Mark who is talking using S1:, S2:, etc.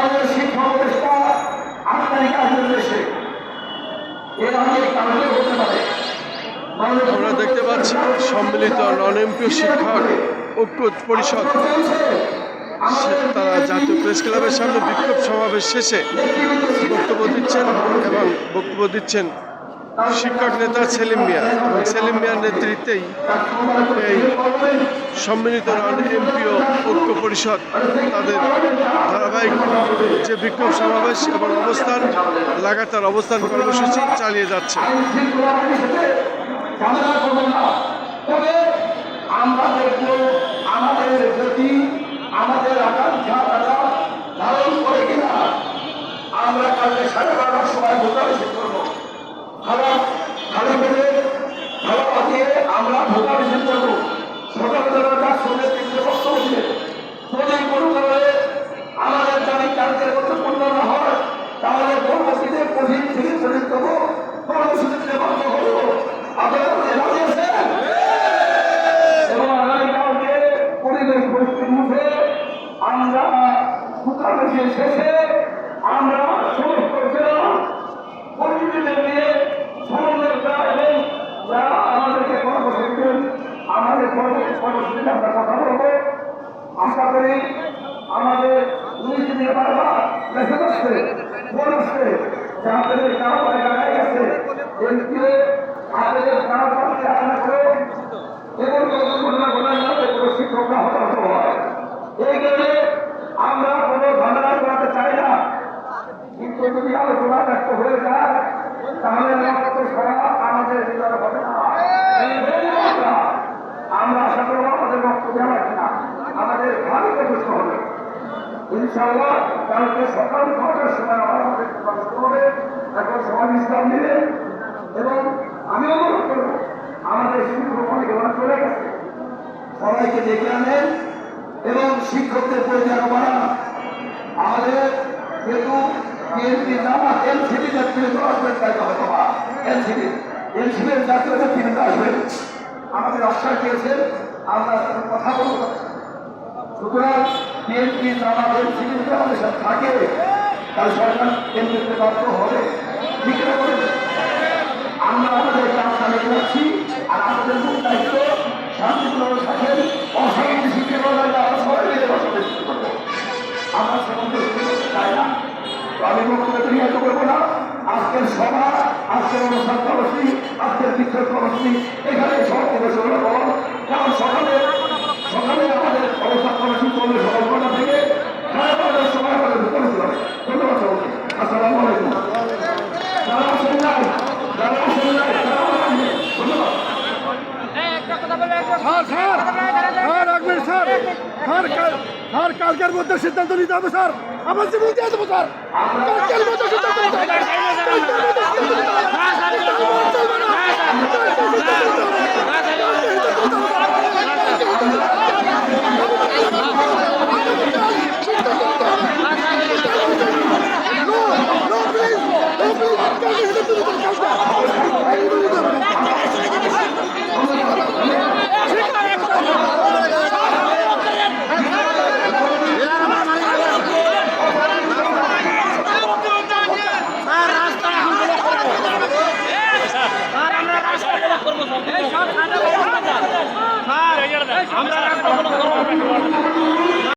S1: আমাদের শিক্ষা আপনার কাজের দেশে এর আগে কাজে হতে পারে। আমরা দেখতে পাচ্ছি সম্মিলিত নন এমপিও শিক্ষক ঐক্য পরিষদ। তারা জাতীয় প্রেস ক্লাবের সামনে বিক্ষোভ সমাবেশ শেষে বক্তব্য দিচ্ছেন এবং বক্তব্য দিচ্ছেন শিক্ষক নেতা সেলিম মিয়া। এবং সেলিম মিয়ার নেতৃত্বেই এই সম্মিলিত নন এমপিও ঐক্য পরিষদ। তাদের ধারাবাহিক যে বিক্ষোভ সমাবেশ এবং অবস্থান, লাগাতার অবস্থান কর্মসূচি চালিয়ে যাচ্ছে।
S2: আমরা কালকে সাড়ে বারোটার সময় করব। পেটে খাবার দিয়ে আমরা করব। সকালবেলা তার সঙ্গে তিনটে বক্তব্য দিয়ে যদি কারণে আমাদের জানি কালকের মধ্যে পূর্ণ না হয় তাহলে পরবর্তীতে কঠিন থেকে শরীর দেবো কর্মসূচিতে বন্ধ হব আপনারা রাজি আছেন? এবং আগামীকালকে পরিবেশ পরিস্থিতির মধ্যে আমরা ভূতাবেশের শেষে আমরা সমস্ত জেলা কর্মীদের নিয়ে সমন্বয়তা এবং যারা আমাদেরকে পরামর্শ দিবেন আমাদের আশা করি আমাদের উনিশ দিনে বারবার লেখা যাচ্ছে বলছে যে আপনাদের কারণে জায়গায় গেছে এমপিও আপনাদের কারণ আপনারা করে এবং ঘটনা ঘটায় না যে কোনো শিক্ষকরা হতাহত এই জন্য আমরা কোনো ঝামেলা করাতে চাই না, কিন্তু যদি আলোচনা ব্যক্ত হয়ে যায় তাহলে রক্ত সরা আমাদের হৃদয় হবে না এই জন্য আমরা আমরা আশা করব আমাদের রক্ত আমাদের ভাবি যথেষ্ট হবে। ইনশাআল্লাহ কালকে সকাল নটার সময় হবে এখন সমাজ ইসলাম দিলে এবং আমি অনুরোধ করব, আমাদের শিক্ষক অনেকে চলে গেছে। সবাইকে ডেকে আনেন এবং শিক্ষকদের পরিচালনা বাড়ান। আমাদের যেহেতু বিএনপি নামা এনসিপি জাতীয় আসবেন তাই হয়তো বা এনসিপি এনসিপির জাতীয় নেতৃত্ব আসবেন আমাদের আশ্বাস দিয়েছেন, আমরা কথা বলব সুতরাং বিএনপি এনসিপি যদি আমাদের সাথে থাকে তাহলে সরকার কেন্দ্রতে বাধ্য হবে। আমরা আমাদের কাজ চালিয়ে যাচ্ছি, আর আমাদের মূল দায়িত্ব শান্তিপূর্ণ সাথে অশান্তি শিখে বজায় আমরা সবাই মিলে বসবাস করব আমরা সেখানে চাই না। আমি বক্তব্য নিহত করব না। আজকের সভা, আজকের বিক্ষোভ কর্মসূচি এখানে সব প্রবেশন করুন কারণ সকালে সকালে আমাদের অবস্থান কর্মসূচি চলবে সকাল নটা থেকে সাড়ে বারোটার সময় আমাদের ভিতরে ধন্যবাদ সবাইকে আসসালামু আলাইকুম যারা আসেন নাই যারা আসেন নাই তারা আসেন ধন্যবাদ
S3: স্যার স্যার স্যার রাখবেন স্যার স্যার স্যার কালকের মধ্যে সিদ্ধান্ত নিতে হবে স্যার আমার জীবন দিয়ে দেবো স্যার কালকের মধ্যে সিদ্ধান্ত নিতে হবে কালকের